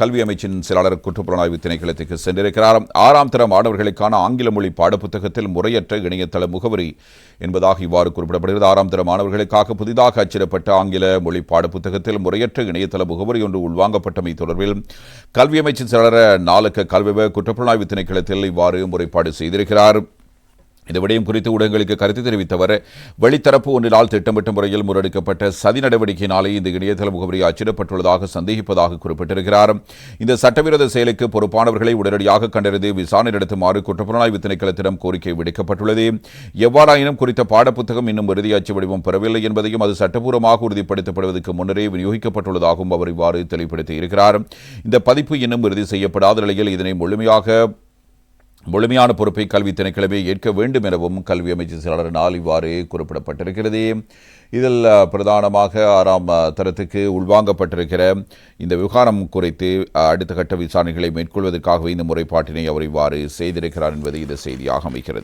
கல்வி அமைச்சின் செயலாளர் குற்றப்புலனாய்வு திணைக்களத்துக்கு சென்றிருக்கிறார். ஆறாம் தர மாணவர்களுக்கான ஆங்கில மொழி பாடப்புத்தகத்தில் முறையற்ற இணையதள முகவரி என்பதாக இவ்வாறு குறிப்பிடப்படுகிறது. ஆறாம் தர மாணவர்களுக்காக புதிதாக அச்சிடப்பட்ட ஆங்கில மொழி பாடப்புத்தகத்தில் முறையற்ற இணையதள முகவரி ஒன்று உள்வாங்கப்பட்டமை தொடர்பில் கல்வி அமைச்சின் செயலாளர் நாலுக்க கல்வி குற்றப்புலனாய்வு திணைக்களத்தில் இவ்வாறு முறைப்பாடு செய்திருக்கிறார். இந்த விடயம் குறித்து ஊடகங்களுக்கு கருத்து தெரிவித்தவர் வெளித்தரப்பு ஒன்றினால் திட்டமிட்ட முறையில் முன்னெடுக்கப்பட்ட சதி நடவடிக்கையினாலே இந்த இணையதள முகவரி அச்சிடப்பட்டுள்ளதாக சந்தேகிப்பதாக குறிப்பிட்டிருக்கிறார். இந்த சட்டவிரோத செயலுக்கு பொறுப்பானவர்களை உடனடியாக கண்டறிந்து விசாரணை நடத்துமாறு குற்றப்புலனாய்வு திணைக்களத்திடம் கோரிக்கை விடுக்கப்பட்டுள்ளது. எவ்வாறாயினும் குறித்த பாடப்புத்தகம் இன்னும் இறுதி அச்சு வடிவம் பெறவில்லை என்பதையும் அது சட்டப்பூர்வமாக உறுதிப்படுத்தப்படுவதற்கு முன்னரே விநியோகிக்கப்பட்டுள்ளதாகவும் அவர் இவ்வாறு தெளிவுபடுத்தியிருக்கிறார். இந்த பதிப்பு இன்னும் இறுதி செய்யப்படாத நிலையில் இதனை முழுமையாக முழுமையான பொறுப்பை கல்வி திணைக்களமே ஏற்க வேண்டும் எனவும் கல்வி அமைச்சர் செயலாளரினால் இவ்வாறு குறிப்பிடப்பட்டிருக்கிறது. இதில் பிரதானமாக ஆறாம் தரத்துக்கு உள்வாங்கப்பட்டிருக்கிற இந்த விவகாரம் குறித்து அடுத்த கட்ட விசாரணைகளை மேற்கொள்வதற்காகவே இந்த முறைப்பாட்டினை அவர் இவ்வாறு செய்திருக்கிறார் என்பது இந்த செய்தியாக அமைகிறது.